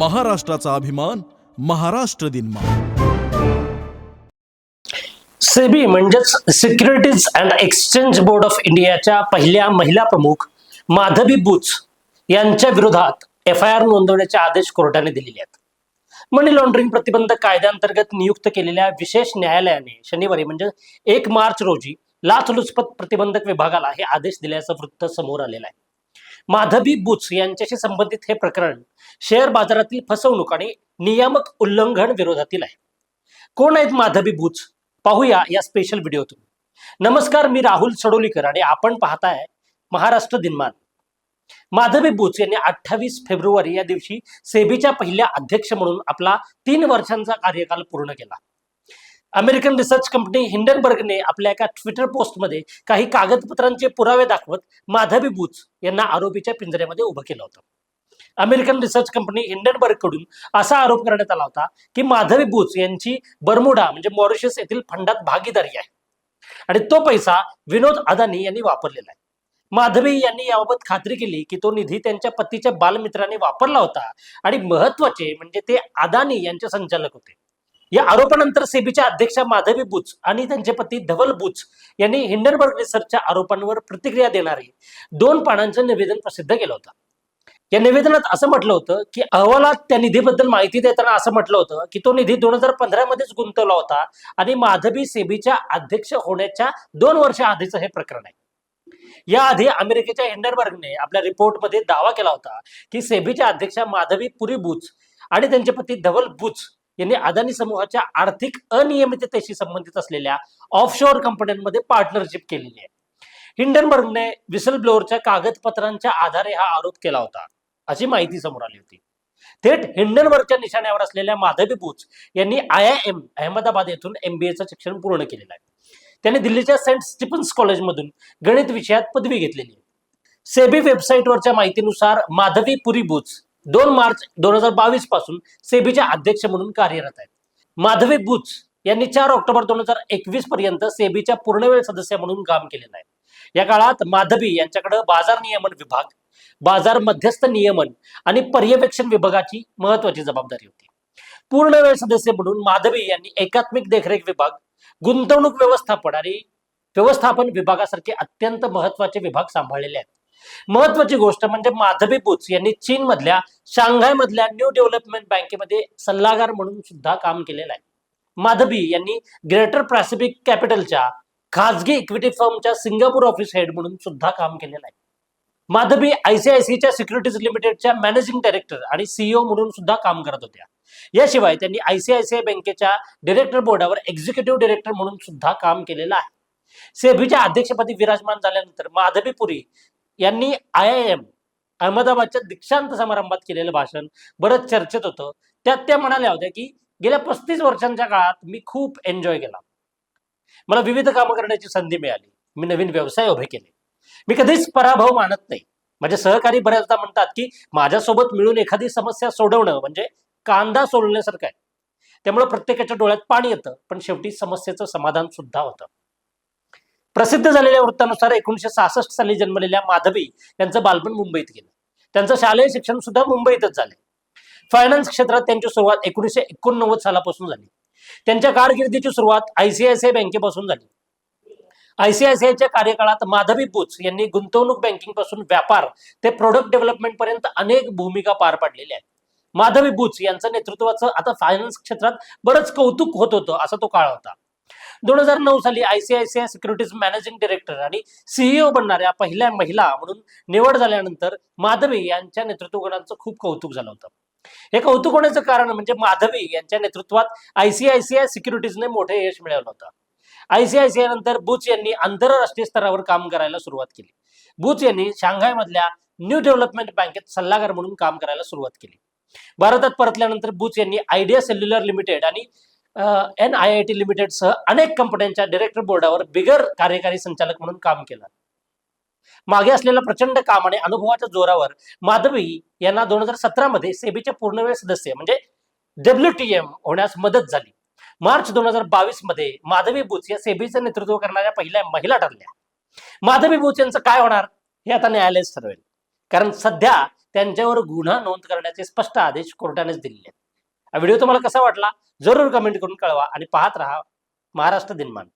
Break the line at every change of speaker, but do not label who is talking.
महाराष्ट्राचा अभिमान महाराष्ट्र दिन
सेबी म्हणजेच securities and exchange board of इंडियाच्या पहिल्या महिला प्रमुख माधवी बुच यांच्या विरोधात एफ आय आर नोंदवण्याचे आदेश कोर्टाने दिलेले आहेत. मनी लॉन्ड्रिंग प्रतिबंधक कायद्याअंतर्गत नियुक्त केलेल्या विशेष न्यायालयाने शनिवारी म्हणजे एक मार्च रोजी लाचलुचपत प्रतिबंधक विभागाला हे आदेश दिल्याचं वृत्त समोर आलेलं आहे. माधवी बुच यांच्याशी संबंधित हे प्रकरण शेअर बाजारातील फसवणूक आणि नियामक उल्लंघन विरोधातील आहे. कोण आहेत माधवी बुच? पाहूया या स्पेशल व्हिडिओतून नमस्कार मी राहुल सडोलीकर आणि आपण पाहताय महाराष्ट्र दिनमान. माधवी बुच यांनी अठ्ठावीस फेब्रुवारी या दिवशी सेबीच्या पहिल्या अध्यक्ष म्हणून आपला तीन वर्षांचा कार्यकाल पूर्ण केला. अमेरिकन रिसर्च कंपनी हिंडनबर्गने आपल्या एका ट्विटर पोस्टमध्ये काही कागदपत्रांचे पुरावे दाखवत माधवी बुच यांना आरोपीच्या पिंजऱ्यामध्ये उभं केलं होतं. अमेरिकन रिसर्च कंपनी हिंडनबर्गकडून असा आरोप करण्यात आला होता की माधवी बुच यांची बर्मुडा म्हणजे मॉरिशस येथील फंडात भागीदारी आहे. आणि तो पैसा विनोद अदानी यांनी वापरलेला आहे. माधवी यांनी याबाबत खात्री केली की तो निधी त्यांच्या पतीच्या बालमित्राने वापरला होता आणि महत्त्वाचे म्हणजे ते अदानी यांचे संचालक होते. या आरोपानंतर सेबीच्या अध्यक्षा माधवी बुच आणि त्यांचे पती धवल बुच यांनी हिंडनबर्ग रिसर्चच्या आरोपांवर प्रतिक्रिया देणारे दोन पानांचं निवेदन प्रसिद्ध केलं होतं. या निवेदनात असं म्हटलं होतं की अहवालात त्या निधीबद्दल माहिती देताना असं म्हटलं होतं की तो निधी दोन हजार पंधरा मध्येच गुंतवला होता आणि माधवी सेबीच्या अध्यक्ष होण्याच्या दोन वर्ष आधीचं हे प्रकरण आहे. याआधी अमेरिकेच्या हिंडनबर्गने आपल्या रिपोर्टमध्ये दावा केला होता की सेबीच्या अध्यक्षा माधवी पुरी बुच आणि त्यांचे पती धवल बुच यांनी अदानी समूहाच्या आर्थिक अनियमिततेशी संबंधित असलेल्या ऑफशोअर कंपन्यांमध्ये पार्टनरशिप केलेली आहे. हिंडनबर्गने विसल ब्लोअरच्या कागदपत्रांच्या आधारे हा आरोप केला होता अशी माहिती समोर आली होती. थेट हिंडनबर्गच्या निशाण्यावर असलेल्या माधवी बुच यांनी आय आय एम अहमदाबाद येथून एमबीएचं शिक्षण पूर्ण केलेलं आहे. त्यांनी दिल्लीच्या सेंट स्टीफन्स कॉलेजमधून गणित विषयात पदवी घेतलेली आहे. सेबी वेबसाईटवरच्या माहितीनुसार माधवी पुरी बुच दोन मार्च दोन हजार बावीसपासून सेबीच्या अध्यक्ष म्हणून कार्यरत आहेत. माधवी बुच यांनी चार ऑक्टोबर दोन हजार एकवीस पर्यंत सेबीच्या पूर्णवेळ सदस्य म्हणून काम केलेलं आहे. या काळात माधवी यांच्याकडे बाजार नियमन विभाग बाजार मध्यस्थ नियमन आणि पर्यवेक्षण विभागाची महत्वाची जबाबदारी होती. पूर्णवेळ सदस्य म्हणून माधवी यांनी एकात्मिक देखरेख विभाग गुंतवणूक व्यवस्थापन आणि व्यवस्थापन विभागासारखे अत्यंत महत्त्वाचे विभाग सांभाळलेले आहेत. महत्वाची गोष्ट म्हणजे माधवी बुच यांनी चीन मधल्या शांघाय मधल्या न्यू डेव्हलपमेंट बँकेमध्ये सल्लागार म्हणून सुद्धा काम केलेलं आहे. माधवी यांनी ग्रेटर पॅसिफिक कॅपिटलच्या खाजगी इक्विटी फर्मच्या सिंगापूर ऑफिस हेड म्हणून सुद्धा काम केलेलं आहे. माधवी आयसीआयसीच्या सिक्युरिटीज लिमिटेडच्या मॅनेजिंग डायरेक्टर आणि सीईओ म्हणून सुद्धा काम करत होत्या. याशिवाय त्यांनी आयसीआयसीआय बँकेच्या डिरेक्टर बोर्डावर एक्झिक्युटिव्ह डिरेक्टर म्हणून सुद्धा काम केलेलं आहे. सेबीच्या अध्यक्षपदी विराजमान झाल्यानंतर माधवी पुरी यांनी आय आय एम अहमदाबादच्या दीक्षांत समारंभात केलेलं भाषण बरंच चर्चेत होतं. त्यात त्या म्हणाल्या होत्या की गेल्या पस्तीस वर्षांच्या काळात मी खूप एन्जॉय केला. मला विविध कामं करण्याची संधी मिळाली. मी नवीन व्यवसाय उभे केले. मी कधीच पराभव मानत नाही. माझे सहकारी बऱ्याचदा म्हणतात की माझ्यासोबत मिळून एखादी समस्या सोडवणं म्हणजे कांदा सोडवण्यासारखं आहे. त्यामुळे प्रत्येकाच्या डोळ्यात पाणी येतं पण शेवटी समस्येचं समाधान सुद्धा होतं. प्रसिद्ध झालेल्या वृत्तानुसार एकोणीशे सहासष्ट साली जन्मलेल्या माधवी यांचं बालपण मुंबईत गेलं. त्यांचं शालेय शिक्षण सुद्धा मुंबईतच झाले. फायनान्स क्षेत्रात त्यांची सुरुवात एकोणीशे एकोणनव्वद सालापासून झाली. त्यांच्या कारकिर्दीची सुरुवात आयसीआयसीआय बँकेपासून झाली. आयसीआयसीआयच्या कार्यकाळात माधवी बुच यांनी गुंतवणूक बँकिंगपासून व्यापार ते प्रोडक्ट डेव्हलपमेंट पर्यंत अनेक भूमिका पार पाडलेल्या आहेत. माधवी बुच यांचं नेतृत्वाचं आता फायनान्स क्षेत्रात बरंच कौतुक होत होतं असा तो काळ होता. दोन हजार नऊ साली आयसीआयसीआय सिक्युरिटीज मॅनेजिंग डायरेक्टर आणि सीईओ बनणाऱ्या पहिल्या महिला म्हणून निवड झाल्यानंतर माधवी यांच्या नेतृत्वगुणांचं खूप कौतुक झालं होतं. हे कौतुक होण्याचं कारण म्हणजे माधवी यांच्या नेतृत्वात आयसीआयसीआय सिक्युरिटीजने मोठे यश मिळवलं होतं. आयसीआयसीआय नंतर बुच यांनी आंतरराष्ट्रीय स्तरावर काम करायला सुरुवात केली. बुच यांनी शांघायमधल्या न्यू डेव्हलपमेंट बँकेत सल्लागार म्हणून काम करायला सुरुवात केली. भारतात परतल्यानंतर बुच यांनी आयडिया सेल्युलर लिमिटेड आणि N I I T Limited सह अनेक कंपन्यांच्या डिरेक्टर बोर्डावर बिगर कार्यकारी संचालक म्हणून काम केलं. मागे असलेल्या प्रचंड काम आणि अनुभवाच्या जोरावर माधवी यांना दोन हजार सतरा मध्ये सेबीचे पूर्णवेळ सदस्य म्हणजे डब्ल्यूटीएम होण्यास मदत झाली. मार्च दोन हजार बावीसमध्ये माधवी बुच या सेबीचं नेतृत्व करणाऱ्या पहिल्या महिला ठरल्या. माधवी बुच यांचं काय होणार? हे आता न्यायालयच ठरवेल. कारण सध्या त्यांच्यावर गुन्हा नोंद करण्याचे स्पष्ट आदेश कोर्टानेच दिलेले आहेत. हा व्हिडिओ तुम्हाला कसा वाटला जरूर कमेंट करून कळवा आणि पाहत राहा महाराष्ट्र दिनमान.